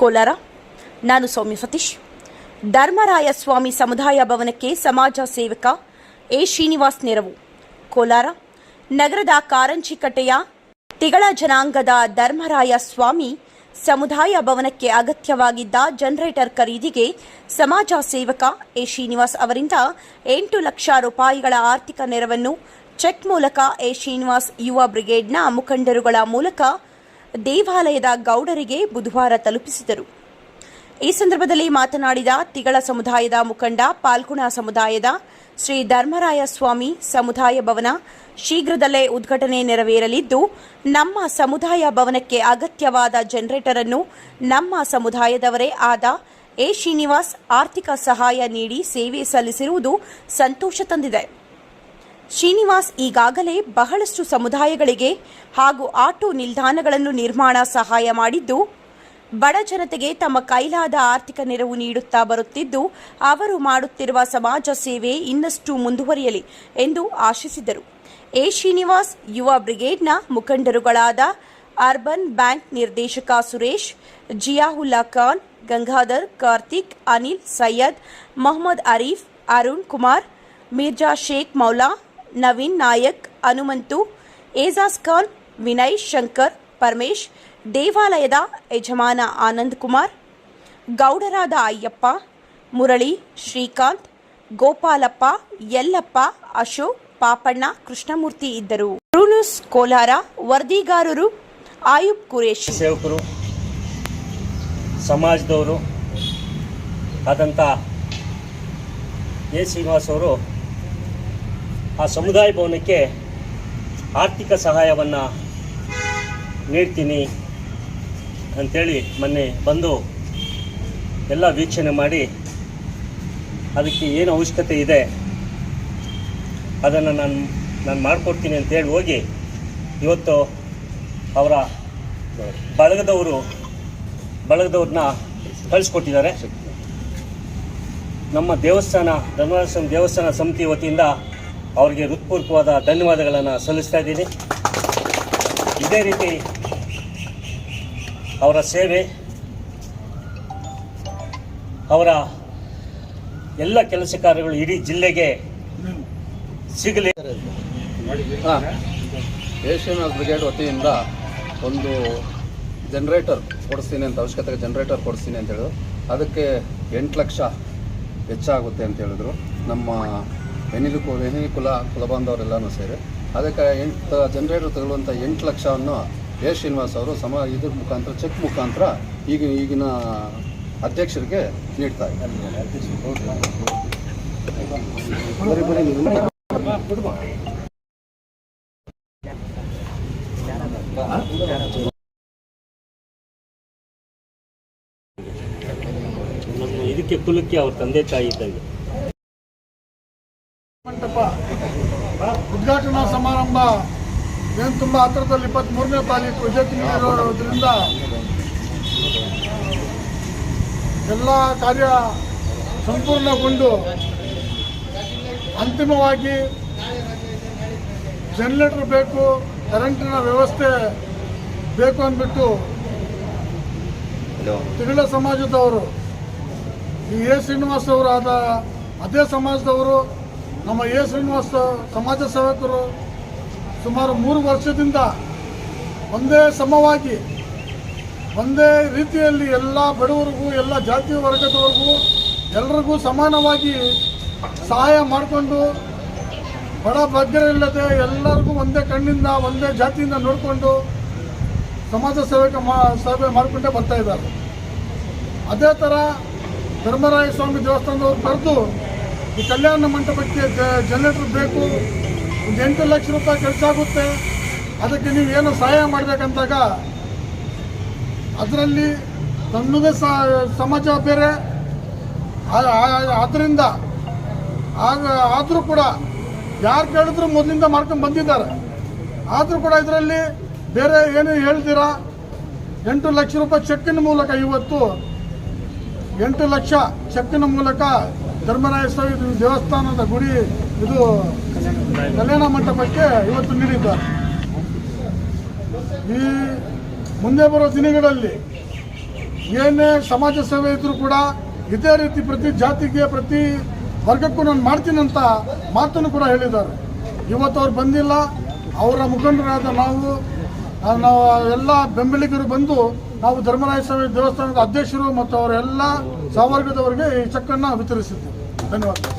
ಕೋಲಾರ. ನಾನು ಸೌಮ್ಯ ಸತೀಶ್. ಧರ್ಮರಾಯ ಸ್ವಾಮಿ ಸಮುದಾಯ ಭವನಕ್ಕೆ ಸಮಾಜ ಸೇವಕ ಎ ಶ್ರೀನಿವಾಸ್ ನೆರವು. ಕೋಲಾರ. ನಗರದ ಕಾರಂಜಿಕಟ್ಟೆಯ ತಿಗಳ ಜನಾಂಗದ ಧರ್ಮರಾಯ ಸ್ವಾಮಿ ಸಮುದಾಯ ಭವನಕ್ಕೆ ಅಗತ್ಯವಾಗಿದ್ದ ಜನರೇಟರ್ ಖರೀದಿಗೆ ಸಮಾಜ ಸೇವಕ ಎ ಶ್ರೀನಿವಾಸ್ ಅವರಿಂದ ಎಂಟು ಲಕ್ಷ ರೂಪಾಯಿಗಳ ಆರ್ಥಿಕ ನೆರವನ್ನು ಚೆಕ್ ಮೂಲಕ ಎ ಶ್ರೀನಿವಾಸ್ ಯುವ ಬ್ರಿಗೇಡ್ನ ಮುಖಂಡರುಗಳ ಮೂಲಕ ದೇವಾಲಯದ ಗೌಡರಿಗೆ ಬುಧವಾರ ತಲುಪಿಸಿದರು. ಈ ಸಂದರ್ಭದಲ್ಲಿ ಮಾತನಾಡಿದ ತಿಗಳ ಸಮುದಾಯದ ಮುಖಂಡ ಪಾಲ್ಗುಣ ಸಮುದಾಯದ ಶ್ರೀ ಧರ್ಮರಾಯ ಸ್ವಾಮಿ ಸಮುದಾಯ ಭವನ ಶೀಘ್ರದಲ್ಲೇ ಉದ್ಘಾಟನೆ ನೆರವೇರಲಿದ್ದು, ನಮ್ಮ ಸಮುದಾಯ ಭವನಕ್ಕೆ ಅಗತ್ಯವಾದ ಜನರೇಟರ್ ಅನ್ನು ನಮ್ಮ ಸಮುದಾಯದವರೇ ಆದ ಎ ಶ್ರೀನಿವಾಸ್ ಆರ್ಥಿಕ ಸಹಾಯ ನೀಡಿ ಸೇವೆ ಸಲ್ಲಿಸಿರುವುದು ಸಂತೋಷ ತಂದಿದೆ. ಶ್ರೀನಿವಾಸ್ ಈಗಾಗಲೇ ಬಹಳಷ್ಟು ಸಮುದಾಯಗಳಿಗೆ ಹಾಗೂ ಆಟೋ ನಿಲ್ದಾಣಗಳನ್ನು ನಿರ್ಮಾಣ ಸಹಾಯ ಮಾಡಿದ್ದು, ಬಡ ಜನತೆಗೆ ತಮ್ಮ ಕೈಲಾದ ಆರ್ಥಿಕ ನೆರವು ನೀಡುತ್ತಾ ಬರುತ್ತಿದ್ದು, ಅವರು ಮಾಡುತ್ತಿರುವ ಸಮಾಜ ಸೇವೆ ಇನ್ನಷ್ಟು ಮುಂದುವರಿಯಲಿ ಎಂದು ಆಶಿಸಿದರು. ಎ. ಶ್ರೀನಿವಾಸ್, ಯುವ ಬ್ರಿಗೇಡ್ನ ಮುಖಂಡರುಗಳಾದ ಅರ್ಬನ್ ಬ್ಯಾಂಕ್ ನಿರ್ದೇಶಕ ಸುರೇಶ್, ಜಿಯಾಹುಲ್ಲಾ ಖಾನ್, ಗಂಗಾಧರ್, ಕಾರ್ತಿಕ್, ಅನಿಲ್, ಸೈಯದ್, ಮೊಹಮ್ಮದ್ ಅರೀಫ್, ಅರುಣ್ ಕುಮಾರ್, ಮಿರ್ಜಾ ಶೇಖ್ ಮೌಲಾ ನವೀನ್ ನಾಯಕ್, ಹನುಮಂತು ಏಜಾಸ್ ಖಾನ್, ವಿನಯ್ ಶಂಕರ್, ಪರಮೇಶ್, ದೇವಾಲಯದ ಯಜಮಾನ ಆನಂದ್ ಕುಮಾರ್, ಗೌಡರಾದ ಅಯ್ಯಪ್ಪ, ಮುರಳಿ, ಶ್ರೀಕಾಂತ್, ಗೋಪಾಲಪ್ಪ, ಯಲ್ಲಪ್ಪ, ಅಶೋಕ್, ಪಾಪಣ್ಣ, ಕೃಷ್ಣಮೂರ್ತಿ ಇದ್ದರು. ರೂನುಸ್ ಕೋಲಾರ, ವರದಿಗಾರರು ಆಯುಬ್ ಕುರೇಶ್. ಸೇವಕರು, ಸಮಾಜದವರು ಆದಂಥ ಎ ಶ್ರೀನಿವಾಸ್ ಅವರು ಆ ಸಮುದಾಯ ಭವನಕ್ಕೆ ಆರ್ಥಿಕ ಸಹಾಯವನ್ನು ನೀಡ್ತೀನಿ ಅಂಥೇಳಿ ಮೊನ್ನೆ ಬಂದು ಎಲ್ಲ ವೀಕ್ಷಣೆ ಮಾಡಿ ಅದಕ್ಕೆ ಏನು ಅವಶ್ಯಕತೆ ಇದೆ ಅದನ್ನು ನಾನು ನಾನು ಮಾಡಿಕೊಡ್ತೀನಿ ಅಂತೇಳಿ ಹೋಗಿ ಇವತ್ತು ಅವರ ಬಳಗದವರು, ಬಳಗದವ್ರನ್ನ ಕಳಿಸ್ಕೊಟ್ಟಿದ್ದಾರೆ. ನಮ್ಮ ದೇವಸ್ಥಾನ ಧರ್ಮಸ್ಥಾನ ದೇವಸ್ಥಾನ ಸಮಿತಿ ವತಿಯಿಂದ ಅವರಿಗೆ ಹೃತ್ಪೂರ್ವಕವಾದ ಧನ್ಯವಾದಗಳನ್ನು ಸಲ್ಲಿಸ್ತಾ ಇದ್ದೀನಿ. ಇದೇ ರೀತಿ ಅವರ ಸೇವೆ, ಅವರ ಎಲ್ಲ ಕೆಲಸ ಕಾರ್ಯಗಳು ಇಡೀ ಜಿಲ್ಲೆಗೆ ಸಿಗಲಿ. ಏಷ್ಯನ್ ಬ್ರಿಗೇಡ್ ವತಿಯಿಂದ ಒಂದು ಜನ್ರೇಟರ್ ಕೊಡಿಸ್ತೀನಿ ಅಂತ, ಅವಶ್ಯಕತೆಗೆ ಜನ್ರೇಟರ್ ಕೊಡಿಸ್ತೀನಿ ಅಂತ ಹೇಳಿದ್ರು. ಅದಕ್ಕೆ ಎಂಟು ಲಕ್ಷ ವೆಚ್ಚ ಆಗುತ್ತೆ ಅಂತ ಹೇಳಿದ್ರು. ನಮ್ಮ ಹೆನಿಲು ಕು ಹೆನಿಲು ಕುಲ, ಕುಲಬಾಂಧವರೆಲ್ಲನೂ ಸೇರಿ. ಅದಕ್ಕೆ ಎಂಟು, ಜನರೇಟರ್ ತಗೊಳ್ಳುವಂಥ ಎಂಟು ಲಕ್ಷವನ್ನು ಎ. ಶ್ರೀನಿವಾಸ್ ಅವರು ಸಮ ಇದ್ರ ಮುಖಾಂತರ, ಚೆಕ್ ಮುಖಾಂತರ ಈಗ ಈಗಿನ ಅಧ್ಯಕ್ಷರಿಗೆ ನೀಡ್ತಾ ಇದಕ್ಕೆ ಕುಲಕ್ಕೆ ಅವ್ರ ತಂದೆ ತಾಯಿ ಇದ್ದಂಗೆ ಉದ್ಘಾಟನಾ ಸಮಾರಂಭ. ಏನು ತುಂಬ ಹತ್ತಿರದಲ್ಲಿ ಇಪ್ಪತ್ತ್ಮೂರನೇ ತಾರೀಕು ತಿಂಗಳಿರೋದ್ರಿಂದ ಎಲ್ಲ ಕಾರ್ಯ ಸಂಪೂರ್ಣಗೊಂಡು ಅಂತಿಮವಾಗಿ ಜನರೇಟರ್ ಬೇಕು ಕರೆಂಟಿನ ವ್ಯವಸ್ಥೆ ಬೇಕು ಅಂದ್ಬಿಟ್ಟು ತಿಗಳ ಸಮಾಜದವರು ಈ ಎ ಶ್ರೀನಿವಾಸ್ ಅವರಾದ ಆದ ಅದೇ ಸಮಾಜದವರು ನಮ್ಮ ಎ ಶ್ರೀನಿವಾಸ ಸಮಾಜ ಸೇವಕರು ಸುಮಾರು ಮೂರು ವರ್ಷದಿಂದ ಒಂದೇ ಸಮವಾಗಿ, ಒಂದೇ ರೀತಿಯಲ್ಲಿ ಎಲ್ಲ ಬಡವರಿಗೂ, ಎಲ್ಲ ಜಾತಿ ವರ್ಗದವರೆಗೂ, ಎಲ್ರಿಗೂ ಸಮಾನವಾಗಿ ಸಹಾಯ ಮಾಡಿಕೊಂಡು, ಬಡ ಬಗ್ಗರಿಲ್ಲದೆ ಎಲ್ಲರಿಗೂ ಒಂದೇ ಕಣ್ಣಿಂದ, ಒಂದೇ ಜಾತಿಯಿಂದ ನೋಡಿಕೊಂಡು ಸಮಾಜ ಸೇವಕ ಮಾ, ಸೇವೆ ಮಾಡಿಕೊಂಡೇ ಬರ್ತಾ ಇದ್ದಾರೆ. ಅದೇ ಥರ ಧರ್ಮರಾಯ ಸ್ವಾಮಿ ದೇವಸ್ಥಾನದವ್ರು ಕರೆದು ಈ ಕಲ್ಯಾಣ ಮಂಟಪಕ್ಕೆ ಜನರೇಟರ್ ಬೇಕು. ಒಂದು ಎಂಟು ಲಕ್ಷ ರೂಪಾಯಿ ಖರ್ಚಾಗುತ್ತೆ. ಅದಕ್ಕೆ ನೀವು ಏನು ಸಹಾಯ ಮಾಡಬೇಕಂತಾಗ ಅದರಲ್ಲಿ ತನ್ನದೇ ಸಮಾಜ ಬೇರೆ. ಅದರಿಂದ ಆಗ ಆದರೂ ಕೂಡ ಯಾರು ಕೇಳಿದ್ರು ಮೊದಲಿಂದ ಮಾಡ್ಕೊಂಡು ಬಂದಿದ್ದಾರೆ. ಆದರೂ ಕೂಡ ಇದರಲ್ಲಿ ಬೇರೆ ಏನು ಹೇಳ್ತೀರಾ? ಎಂಟು ಲಕ್ಷ ರೂಪಾಯಿ ಚೆಕ್ಕಿನ ಮೂಲಕ ಇವತ್ತು ಎಂಟು ಲಕ್ಷ ಚೆಕ್ಕಿನ ಮೂಲಕ ಧರ್ಮರಾಯ ಸ್ವಾಮಿ ದೇವಸ್ಥಾನದ ಗುಡಿ, ಇದು ಕಲ್ಯಾಣ ಮಂಟಪಕ್ಕೆ ಇವತ್ತು ನೀಡಿದ್ದಾರೆ. ಈ ಮುಂದೆ ಬರೋ ದಿನಗಳಲ್ಲಿ ಏನೇ ಸಮಾಜ ಸೇವೆ ಇದ್ರೂ ಕೂಡ ಇದೇ ರೀತಿ ಪ್ರತಿ ಜಾತಿಗೆ, ಪ್ರತಿ ವರ್ಗಕ್ಕೂ ನಾನು ಮಾಡ್ತೀನಂತ ಮಾತನ್ನು ಕೂಡ ಹೇಳಿದ್ದಾರೆ. ಇವತ್ತು ಅವ್ರು ಬಂದಿಲ್ಲ. ಅವರ ಮುಖಂಡರಾದ ನಾವು ನಾವು ಎಲ್ಲ ಬೆಂಬಲಿಗರು ಬಂದು ನಾವು ಧರ್ಮರಾಯ ಸ್ವಾಮಿ ದೇವಸ್ಥಾನದ ಅಧ್ಯಕ್ಷರು ಮತ್ತು ಅವರೆಲ್ಲ ಸಹವರ್ಗದವರಿಗೆ ಈ ಚೆಕ್ಕನ್ನು ವಿತರಿಸಿದ್ದೇವೆ ಧನ್ಯವಾದ